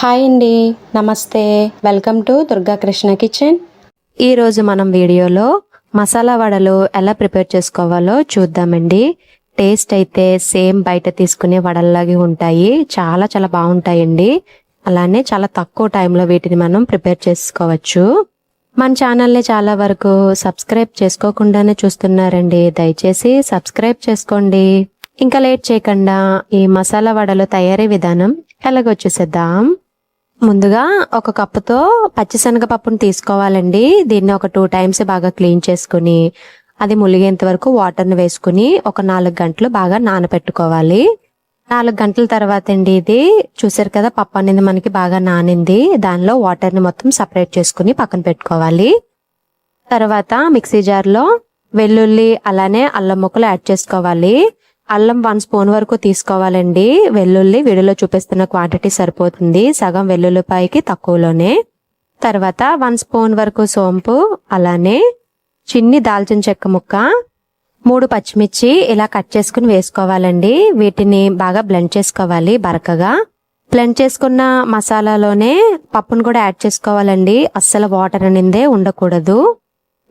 Hi అండి నమస్తే. Welcome to Durga Krishna kitchen. ఈరోజు మనం వీడియోలో మసాలా వడలు ఎలా ప్రిపేర్ చేసుకోవాలో చూద్దామండి. టేస్ట్ అయితే సేమ్ బయట తీసుకునే వడల్లాగే ఉంటాయి. చాలా చాలా బాగుంటాయండి. అలానే చాలా తక్కువ టైంలో వీటిని మనం ప్రిపేర్ చేసుకోవచ్చు. మన ఛానల్ని చాలా వరకు సబ్స్క్రైబ్ చేసుకోకుండానే చూస్తున్నారండి. దయచేసి సబ్స్క్రైబ్ చేసుకోండి. ఇంకా లేట్ చేయకుండా ఈ మసాలా వడలు తయారీ విధానం ఎలాగొచ్చేసేద్దాం ముందుగా ఒక కప్పుతో పచ్చిశనగపప్పును తీసుకోవాలండి. దీన్ని ఒక టూ టైమ్స్ బాగా క్లీన్ చేసుకుని అది ములిగేంత వరకు వాటర్ని వేసుకుని ఒక నాలుగు గంటలు బాగా నానబెట్టుకోవాలి నాలుగు గంటల తర్వాత అండి ఇది. చూసారు కదా పప్పు అనేది మనకి బాగా నానింది. దానిలో వాటర్ని మొత్తం సపరేట్ చేసుకుని పక్కన పెట్టుకోవాలి. తర్వాత మిక్సీ జార్లో వెల్లుల్లి అలానే అల్లం ముక్కలు యాడ్ చేసుకోవాలి. అల్లం వన్ స్పూన్ వరకు తీసుకోవాలండి. వెల్లుల్లి విడిలో చూపిస్తున్న క్వాంటిటీ సరిపోతుంది. సగం వెల్లుల్లిపాయకి తక్కువలోనే. తర్వాత వన్ స్పూన్ వరకు సోంపు అలానే చిన్ని దాల్చిన చెక్క ముక్క మూడు పచ్చిమిర్చి ఇలా కట్ చేసుకుని వేసుకోవాలండి. వీటిని బాగా బ్లెండ్ చేసుకోవాలి బరకగా. బ్లెండ్ చేసుకున్న మసాలాలోనే పప్పును కూడా యాడ్ చేసుకోవాలండి. అస్సలు వాటర్ అనిందే ఉండకూడదు.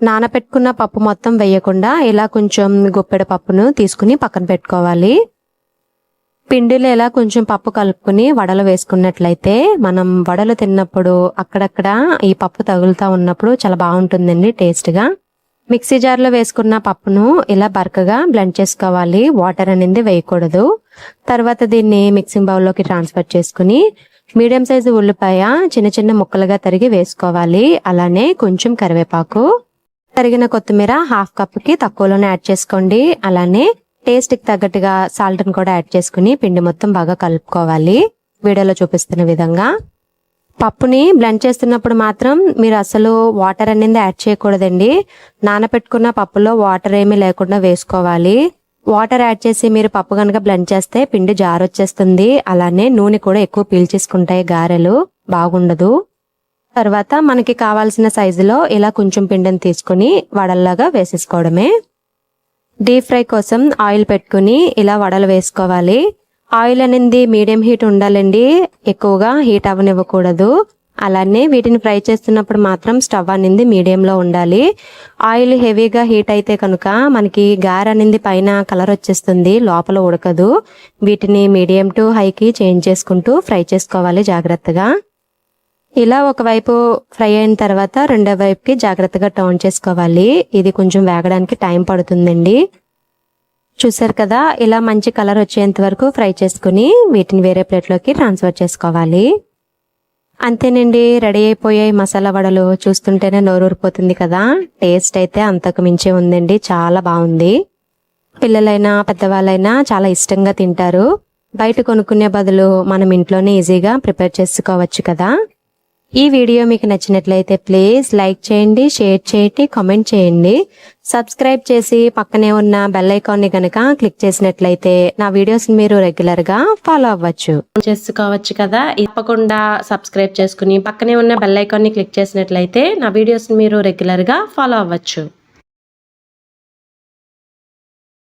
నానపెట్టుకున్న పప్పు మొత్తం వేయకుండా ఇలా కొంచెం గుప్పెడ పప్పును తీసుకుని పక్కన పెట్టుకోవాలి. పిండిలో ఇలా కొంచెం పప్పు కలుపుకుని వడలు వేసుకున్నట్లయితే మనం వడలు తిన్నప్పుడు అక్కడక్కడ ఈ పప్పు తగులుతా ఉన్నప్పుడు చాలా బాగుంటుందండి టేస్ట్గా. మిక్సీ జార్లో వేసుకున్న పప్పును ఇలా బరకగా బ్లెండ్ చేసుకోవాలి. వాటర్ అనేది వేయకూడదు. తర్వాత దీన్ని మిక్సింగ్ బౌల్లోకి ట్రాన్స్ఫర్ చేసుకుని మీడియం సైజు ఉల్లిపాయ చిన్న చిన్న ముక్కలుగా తరిగి వేసుకోవాలి. అలానే కొంచెం కరివేపాకు. తరిగిన కొత్తిమీర హాఫ్ కప్కి తక్కువలోనే యాడ్ చేసుకోండి. అలానే టేస్ట్కి తగ్గట్టుగా సాల్ట్ని కూడా యాడ్ చేసుకుని పిండి మొత్తం బాగా కలుపుకోవాలి. వీడియోలో చూపిస్తున్న విధంగా. పప్పుని బ్లెండ్ చేస్తున్నప్పుడు మాత్రం మీరు అసలు వాటర్ అనేది యాడ్ చేయకూడదండి. నానబెట్టుకున్న పప్పులో వాటర్ ఏమీ లేకుండా వేసుకోవాలి. వాటర్ యాడ్ చేసి మీరు పప్పు కనుక బ్లెండ్ చేస్తే పిండి జారొచ్చేస్తుంది. అలానే నూనె కూడా ఎక్కువ పీల్చేసుకుంటాయి గారెలు. బాగుండదు. తర్వాత మనకి కావాల్సిన సైజులో ఇలా కొంచెం పిండిని తీసుకుని వడల్లాగా వేసేసుకోవడమే. డీప్ ఫ్రై కోసం ఆయిల్ పెట్టుకుని ఇలా వడలు వేసుకోవాలి. ఆయిల్ అనేది మీడియం హీట్ ఉండాలండి. ఎక్కువగా హీట్ అవ్వనివ్వకూడదు. అలానే వీటిని ఫ్రై చేస్తున్నప్పుడు మాత్రం స్టవ్ అనేది మీడియంలో ఉండాలి. ఆయిల్ హెవీగా హీట్ అయితే కనుక మనకి గార్ అనేది పైన కలర్ వచ్చేస్తుంది లోపల ఉడకదు. వీటిని మీడియం టు హైకి చేంజ్ చేసుకుంటూ ఫ్రై చేసుకోవాలి జాగ్రత్తగా. ఇలా ఒకవైపు ఫ్రై అయిన తర్వాత రెండో వైపుకి జాగ్రత్తగా టర్న్ చేసుకోవాలి. ఇది కొంచెం వేగడానికి టైం పడుతుందండి. చూసారు కదా ఇలా మంచి కలర్ వచ్చేంత వరకు ఫ్రై చేసుకుని వీటిని వేరే ప్లేట్లోకి ట్రాన్స్ఫర్ చేసుకోవాలి. అంతేనండి రెడీ అయిపోయాయి మసాలా వడలు. చూస్తుంటేనే నోరూరిపోతుంది కదా. టేస్ట్ అయితే అంతకు మించే ఉందండి. చాలా బాగుంది. పిల్లలైనా పెద్దవాళ్ళైనా చాలా ఇష్టంగా తింటారు. బయట కొనుక్కునే బదులు మనం ఇంట్లోనే ఈజీగా ప్రిపేర్ చేసుకోవచ్చు కదా. ఈ వీడియో మీకు నచ్చినట్లయితే ప్లీజ్ లైక్ చేయండి షేర్ చేయండి కామెంట్ చేయండి. సబ్స్క్రైబ్ చేసి పక్కనే ఉన్న బెల్ ఐకాన్ని కనుక క్లిక్ చేసినట్లయితే నా వీడియోస్ మీరు రెగ్యులర్గా ఫాలో అవ్వచ్చు. చేసుకోవచ్చు కదా. తప్పకుండా సబ్స్క్రైబ్ చేసుకుని పక్కనే ఉన్న బెల్ ఐకాన్ని క్లిక్ చేసినట్లయితే నా వీడియోస్ మీరు రెగ్యులర్గా ఫాలో అవ్వచ్చు.